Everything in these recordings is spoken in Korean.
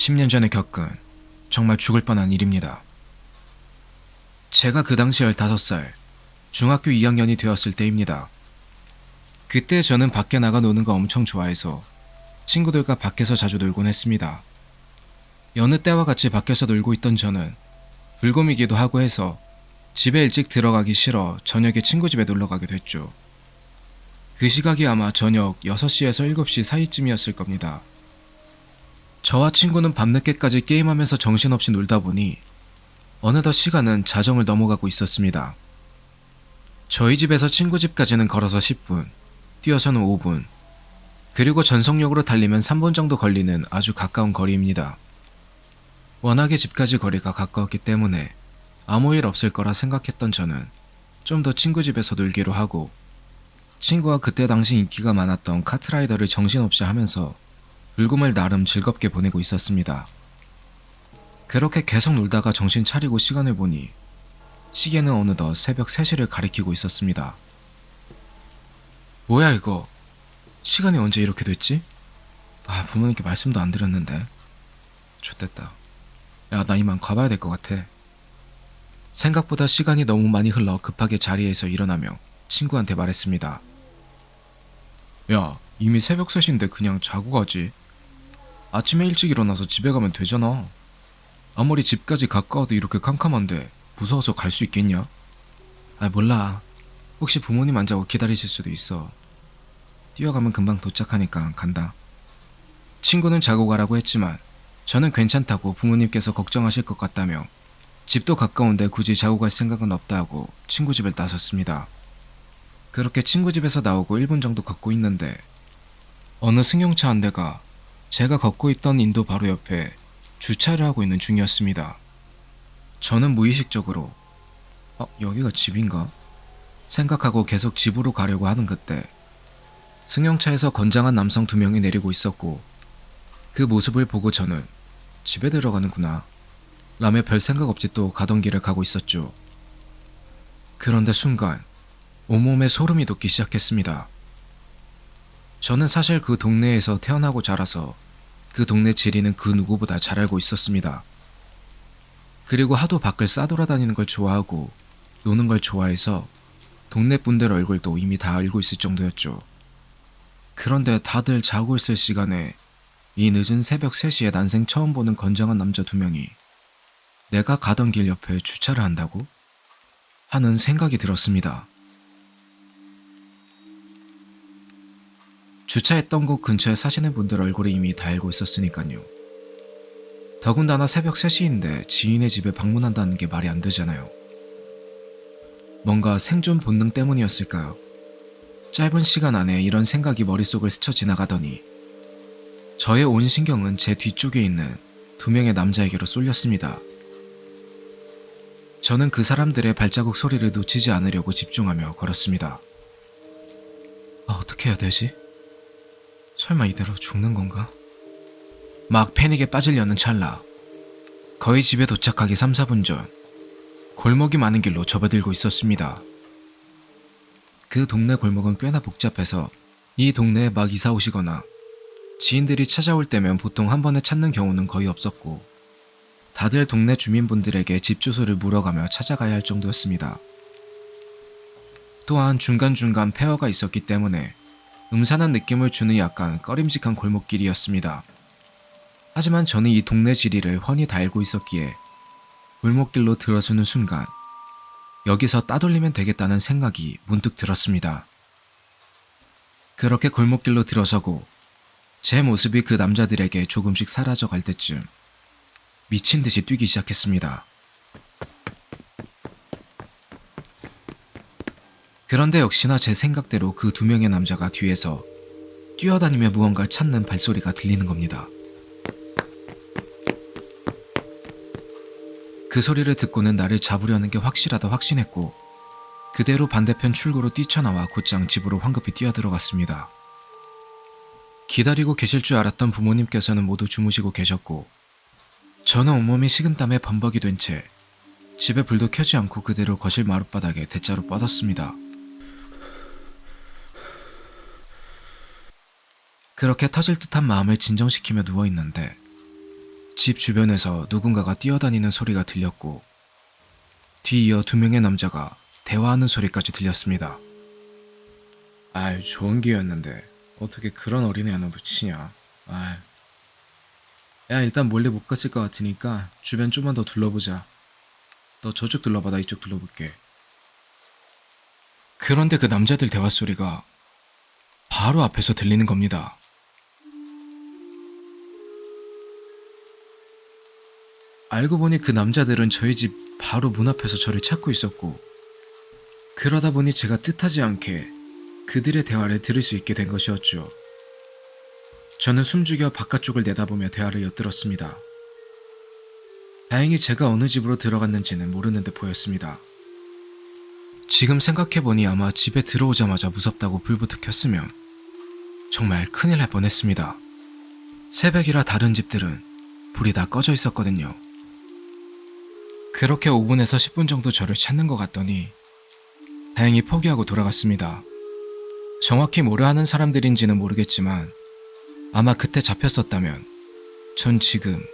10년 전에 겪은 정말 죽을 뻔한 일입니다. 제가 그 당시 15살, 중학교 2학년이 되었을 때입니다. 그때 저는 밖에 나가 노는 거 엄청 좋아해서 친구들과 밖에서 자주 놀곤 했습니다. 여느 때와 같이 밖에서 놀고 있던 저는 불곰이기도 하고 해서 집에 일찍 들어가기 싫어 저녁에 친구 집에 놀러 가게 됐죠. 그 시각이 아마 저녁 6시에서 7시 사이쯤이었을 겁니다. 저와 친구는 밤늦게까지 게임하면서 정신없이 놀다 보니 어느덧 시간은 자정을 넘어가고 있었습니다. 저희 집에서 친구 집까지는 걸어서 10분, 뛰어서는 5분, 그리고 전속력으로 달리면 3분 정도 걸리는 아주 가까운 거리입니다. 워낙에 집까지 거리가 가까웠기 때문에 아무 일 없을 거라 생각했던 저는 좀 더 친구 집에서 놀기로 하고 친구와 그때 당시 인기가 많았던 카트라이더를 정신없이 하면서 불금을 나름 즐겁게 보내고 있었습니다. 그렇게 계속 놀다가 정신 차리고 시간을 보니 시계는 어느덧 새벽 3시를 가리키고 있었습니다. 뭐야 이거? 시간이 언제 이렇게 됐지? 아 부모님께 말씀도 안 드렸는데 좋됐다. 야 나 이만 가봐야 될 것 같아. 생각보다 시간이 너무 많이 흘러 급하게 자리에서 일어나며 친구한테 말했습니다. 야 이미 새벽 3시인데 그냥 자고 가지. 아침에 일찍 일어나서 집에 가면 되잖아. 아무리 집까지 가까워도 이렇게 캄캄한데 무서워서 갈 수 있겠냐? 아 몰라. 혹시 부모님 안 자고 기다리실 수도 있어. 뛰어가면 금방 도착하니까 간다. 친구는 자고 가라고 했지만 저는 괜찮다고 부모님께서 걱정하실 것 같다며 집도 가까운데 굳이 자고 갈 생각은 없다고 친구 집을 나섰습니다. 그렇게 친구 집에서 나오고 1분 정도 걷고 있는데 어느 승용차 한 대가 제가 걷고 있던 인도 바로 옆에 주차를 하고 있는 중이었습니다. 저는 무의식적으로 어, 여기가 집인가? 생각하고 계속 집으로 가려고 하는 그때 승용차에서 건장한 남성 두 명이 내리고 있었고 그 모습을 보고 저는 집에 들어가는구나 라며 별 생각 없이 또 가던 길을 가고 있었죠. 그런데 순간 온몸에 소름이 돋기 시작했습니다. 저는 사실 그 동네에서 태어나고 자라서 그 동네 지리는 그 누구보다 잘 알고 있었습니다. 그리고 하도 밖을 싸돌아다니는 걸 좋아하고 노는 걸 좋아해서 동네 분들 얼굴도 이미 다 알고 있을 정도였죠. 그런데 다들 자고 있을 시간에 이 늦은 새벽 3시에 난생 처음 보는 건장한 남자 두 명이 내가 가던 길 옆에 주차를 한다고? 하는 생각이 들었습니다. 주차했던 곳 근처에 사시는 분들 얼굴이 이미 다 알고 있었으니까요. 더군다나 새벽 3시인데 지인의 집에 방문한다는 게 말이 안 되잖아요. 뭔가 생존 본능 때문이었을까요? 짧은 시간 안에 이런 생각이 머릿속을 스쳐 지나가더니 저의 온 신경은 제 뒤쪽에 있는 두 명의 남자에게로 쏠렸습니다. 저는 그 사람들의 발자국 소리를 놓치지 않으려고 집중하며 걸었습니다. 아, 어떻게 해야 되지? 설마 이대로 죽는 건가? 막 패닉에 빠지려는 찰나 거의 집에 도착하기 3, 4분 전 골목이 많은 길로 접어들고 있었습니다. 그 동네 골목은 꽤나 복잡해서 이 동네에 막 이사 오시거나 지인들이 찾아올 때면 보통 한 번에 찾는 경우는 거의 없었고 다들 동네 주민분들에게 집 주소를 물어가며 찾아가야 할 정도였습니다. 또한 중간중간 폐허가 있었기 때문에 음산한 느낌을 주는 약간 꺼림직한 골목길이었습니다. 하지만 저는 이 동네 지리를 훤히 다 알고 있었기에 골목길로 들어서는 순간 여기서 따돌리면 되겠다는 생각이 문득 들었습니다. 그렇게 골목길로 들어서고 제 모습이 그 남자들에게 조금씩 사라져 갈 때쯤 미친 듯이 뛰기 시작했습니다. 그런데 역시나 제 생각대로 그 두 명의 남자가 뒤에서 뛰어다니며 무언가를 찾는 발소리가 들리는 겁니다. 그 소리를 듣고는 나를 잡으려는 게 확실하다 확신했고 그대로 반대편 출구로 뛰쳐나와 곧장 집으로 황급히 뛰어들어갔습니다. 기다리고 계실 줄 알았던 부모님께서는 모두 주무시고 계셨고 저는 온몸이 식은땀에 범벅이 된 채 집에 불도 켜지 않고 그대로 거실 마룻바닥에 대자로 뻗었습니다. 그렇게 터질 듯한 마음을 진정시키며 누워 있는데 집 주변에서 누군가가 뛰어다니는 소리가 들렸고 뒤이어 두 명의 남자가 대화하는 소리까지 들렸습니다. 아유 좋은 기회였는데 어떻게 그런 어린애 하나 놓치냐. 아유. 야 일단 몰래 못 갔을 것 같으니까 주변 좀만 더 둘러보자. 너 저쪽 둘러봐 나 이쪽 둘러볼게. 그런데 그 남자들 대화 소리가 바로 앞에서 들리는 겁니다. 알고 보니 그 남자들은 저희 집 바로 문 앞에서 저를 찾고 있었고 그러다 보니 제가 뜻하지 않게 그들의 대화를 들을 수 있게 된 것이었죠. 저는 숨죽여 바깥쪽을 내다보며 대화를 엿들었습니다. 다행히 제가 어느 집으로 들어갔는지는 모르는 듯 보였습니다. 지금 생각해보니 아마 집에 들어오자마자 무섭다고 불부터 켰으면 정말 큰일 날 뻔했습니다. 새벽이라 다른 집들은 불이 다 꺼져 있었거든요. 그렇게 5분에서 10분 정도 저를 찾는 것 같더니 다행히 포기하고 돌아갔습니다. 정확히 뭐를 하는 사람들인지는 모르겠지만 아마 그때 잡혔었다면 전 지금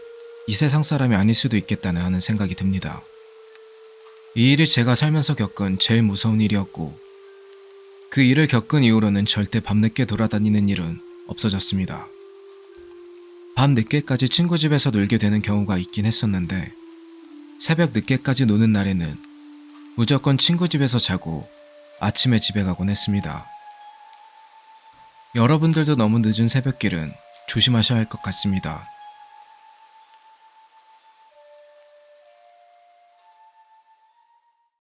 이 세상 사람이 아닐 수도 있겠다는 하는 생각이 듭니다. 이 일이 제가 살면서 겪은 제일 무서운 일이었고 그 일을 겪은 이후로는 절대 밤늦게 돌아다니는 일은 없어졌습니다. 밤 늦게까지 친구 집에서 놀게 되는 경우가 있긴 했었는데 새벽 늦게까지 노는 날에는 무조건 친구 집에서 자고 아침에 집에 가곤 했습니다. 여러분들도 너무 늦은 새벽길은 조심하셔야 할 것 같습니다.